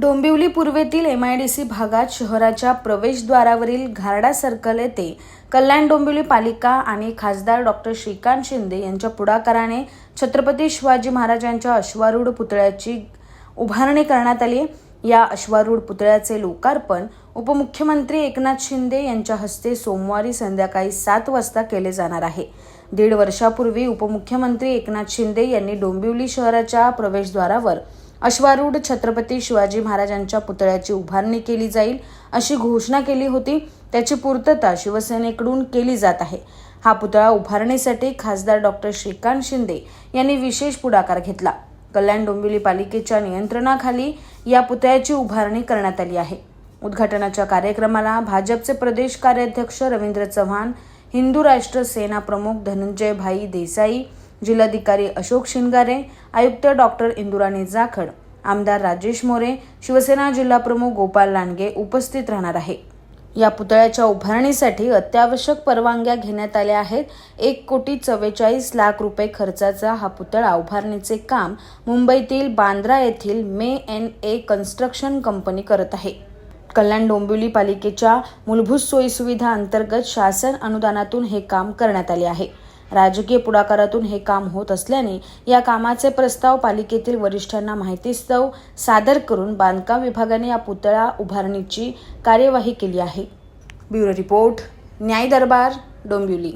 डोंबिवली पूर्वेतील M I D C भागात शहराच्या प्रवेशद्वारावरील घारडा सर्कल येथे कल्याण डोंबिवली पालिका आणि खासदार डॉक्टर श्रीकांत शिंदे यांच्या पुढाकाराने छत्रपती शिवाजी महाराजांच्या अश्वारूढ पुतळ्याची उभारणी करण्यात आली. या अश्वारूढ पुतळ्याचे लोकार्पण उपमुख्यमंत्री एकनाथ शिंदे यांच्या हस्ते सोमवारी संध्याकाळी सात वाजता केले जाणार आहे. दीड वर्षापूर्वी उपमुख्यमंत्री एकनाथ शिंदे यांनी डोंबिवली शहराच्या प्रवेशद्वारावर अश्वारूढ छत्रपती शिवाजी महाराजांच्या पुतळ्याची उभारणी केली जाईल अशी घोषणा केली होती. त्याची पूर्तता शिवसेनेकडून केली जात आहे. हा पुतळा उभारणीसाठी खासदार डॉक्टर श्रीकांत शिंदे यांनी विशेष पुढाकार घेतला. कल्याण डोंबिवली पालिकेच्या नियंत्रणाखाली या पुतळ्याची उभारणी करण्यात आली आहे. उद्घाटनाच्या कार्यक्रमाला भाजपचे प्रदेश कार्याध्यक्ष रवींद्र चव्हाण हिंदू राष्ट्र सेना प्रमुख धनंजय भाई देसाई जिल्हाधिकारी अशोक शिंगारे आयुक्त डॉक्टर इंदुराणी जाखड आमदार राजेश मोरे शिवसेना जिल्हाप्रमुख गोपाल लांडगे उपस्थित राहणार आहे. या पुतळ्याच्या उभारणीसाठी अत्यावश्यक परवानग्या घेण्यात आल्या आहेत. एक कोटी चव्वेचाळीस लाख रुपये खर्चाचा हा पुतळा उभारणीचे काम मुंबईतील बांद्रा येथील मे एन ए कन्स्ट्रक्शन कंपनी करत आहे. कल्याण डोंबिवली पालिकेच्या मूलभूत सोयीसुविधा अंतर्गत शासन अनुदानातून हे काम करण्यात आले आहे. राजकीय पुढाकारातून हे काम होत असल्याने या कामाचे प्रस्ताव पालिकेतील वरिष्ठांना माहितीस्तव सादर करून बांधकाम विभागाने या पुतळा उभारणीची कार्यवाही केली आहे. ब्युरो रिपोर्ट न्याय दरबार डोंबिवली.